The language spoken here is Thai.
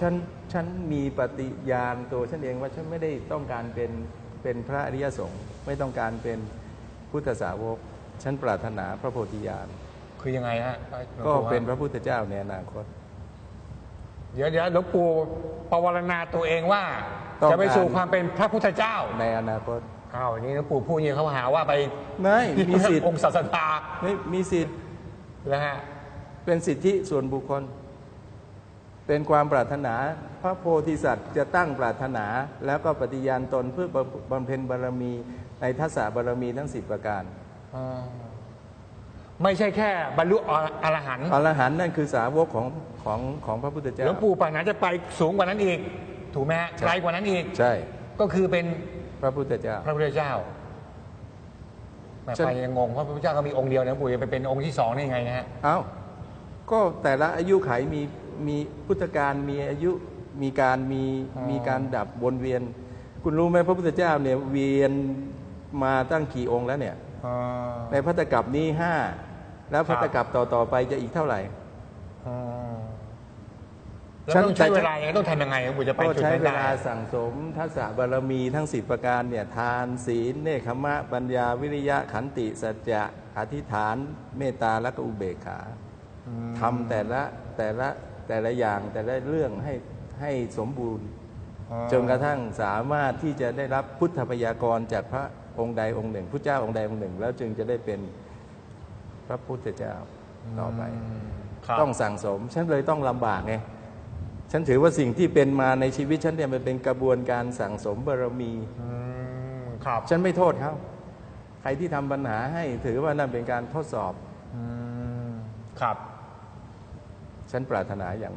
ฉันฉันมีปฏิญาณตัวฉันเองว่าฉันไม่ได้ต้องการเป็นเป็นพระอริยสงฆ์ไม่ต้องการเป็นพุทธสาวก ฉันปรารถนาพระโพธิญาณคือยังไงฮะหลวงก็ปู่ฮะเป็นพระพุทธเจ้าในอนาคต เดี๋ยวเดี๋ยวหลวงปู่ปวารณาตัวเองว่าต้องจะไปสู่การความเป็นพระพุทธเจ้าในอนาคตอ้าวอย่างนี้หลวงปู่พูดอย่างนี้เขาหาว่าไปไม่มีสิทธิ์องค์ศาสดาไม่มีสิทธิ์แล้วฮะเป็นสิทธิส่วนบุคคล เป็นความปรารถนา พระโพธิสัตว์จะตั้งปรารถนา แล้วก็ปฏิญาณตนเพื่อบำเพ็ญบารมีในทัศสะบารมีทั้งสิบประการไม่ใช่แค่บรรลุอรหันต์อรหันต์นั่นคือสาวกของของของพระพุทธเจ้าหลวงปู่ปากหนาจะไปสูงกว่านั้นอีก ถูกไหมฮะใช่ไกลกว่านั้นอีก ใช่ ก็คือเป็นพระพุทธเจ้า พระพุทธเจ้าแม่ฉันไปยังงงเพราะพระพุทธเจ้าก็มีองค์เดียวนะหลวงปู่จะไปเป็นองค์ที่สองได้ยังไงนะฮะเอ้าก็แต่ละอายุไขมี มีพุทธการมีอายุมีการมีอ๋อมีการดับวนเวียน คุณรู้ไหมพระพุทธเจ้าเนี่ยเวียนมาตั้งกี่องค์แล้วเนี่ยในพัตตกับนี้ห้าแล้วพัตตกับต่อต่อไปจะอีกเท่าไหร่แล้วฉันต้องใช้แต่เวลายังไงต้องทำยังไงหลวงปู่จะไปก็จุดใช้นั้นเวได้ลาสั่งสมทักษะบารมีทั้งสิบประการเนี่ยทานศีลเนคขมะปัญญาวิริยะขันติสัจจะอธิษฐาน เมตตาและก็อุเบกขาทำแต่ละแต่ละ แต่ละอย่างแต่ละเรื่องให้ให้สมบูรณ์อ๋อจนกระทั่งสามารถที่จะได้รับพุทธพยากรจากพระองค์ใดองค์หนึ่งพระเจ้าองค์ใดองค์หนึ่ง แล้วจึงจะได้เป็นพระพุทธเจ้าต่อไปครับต้องสั่งสม ฉันเลยต้องลำบากไงฉันถือว่าสิ่งที่เป็นมาในชีวิตฉันเนี่ยมันเป็นกระบวนการสั่งสมบารมีอืมครับ ฉันไม่โทษเขาใครที่ทำปัญหาให้ถือว่านั่นเป็นการทดสอบอืมครับ ฉันปรารถนาอย่าง